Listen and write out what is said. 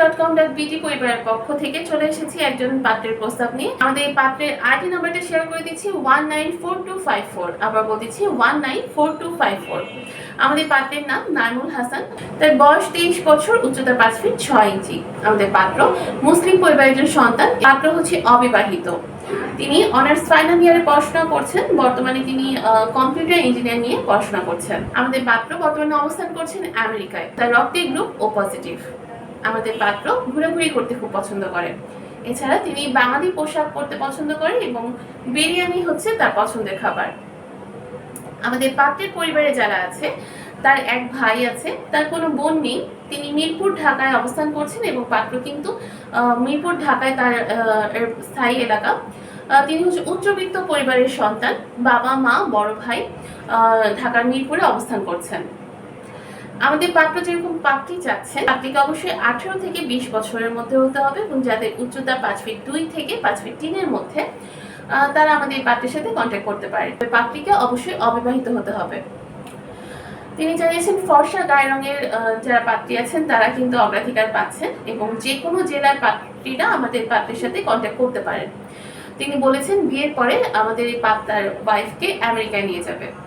Dot পরিবারের পক্ষ থেকে চলে এসেছি একজন পাত্রের প্রস্তাব নিয়ে। আমাদের এই পাত্রের আইডি নাম্বারটা শেয়ার করে দিচ্ছি one nine four two five four আবার বলতেছি one nine four two five four আমাদের পাত্রের নাম নাইমুল হাসান। তার বয়স তেইশ বছর, উচ্চতা পাঁচ ফিট ছয় ইঞ্চি। আমাদের পাত্র মুসলিম পরিবারের সন্তান। পাত্র হচ্ছে অবিবাহিত। তিনি অনার্স ফাইনাল ইয়ারে পড়াশোনা করছেন। বর্তমানে তিনি কম্পিউটার ইঞ্জিনিয়ার নিয়ে পড়াশোনা করছেন। আমাদের পাত্র বর্তমানে অবস্থান করছেন আমেরিকায়। তার রক্তের গ্রুপ ও পজিটিভ আমাদের পাত্র ঘোরাঘুরি করতে খুব পছন্দ করেন এছাড়া তিনি বাঙালি পোশাক পরতে পছন্দ করেন এবং বিরিয়ানি হচ্ছে তার পছন্দের খাবার। আমাদের পাত্রের পরিবারে যারা আছে, তার এক ভাই আছে, তার কোনো বোন নেই। তিনি মিরপুর ঢাকায় অবস্থান করছেন এবং পাত্র কিন্তু মিরপুর ঢাকায় তার স্থায়ী এলাকা। তিনি হচ্ছে উচ্চবিত্ত পরিবারের সন্তান। বাবা, মা, বড় ভাই ঢাকার মিরপুরে অবস্থান করছেন। আমাদের পাত্র যেরকম পাত্রী চাচ্ছেন পাত্রীকে অবশ্যই আঠেরো থেকে বিশ বছরের মধ্যে হতে হবে এবং যাদের উচ্চতা পাঁচ ফিট দুই থেকে পাঁচ ফিট তিনের মধ্যে তারা আমাদের এই পাত্রের সাথে কন্ট্যাক্ট করতে পারে। পাত্রীকে অবশ্যই অবিবাহিত হতে হবে। তিনি জানিয়েছেন, ফর্সা গায়ে রঙের যারা পাত্রী আছেন, তারা কিন্তু অগ্রাধিকার পাচ্ছেন এবং যে কোনো জেলার পাত্রীরা আমাদের পাত্রের সাথে কন্ট্যাক্ট করতে পারেন। তিনি বলেছেন, বিয়ের পরে আমাদের এই পাত্রার ওয়াইফকে আমেরিকায় নিয়ে যাবে।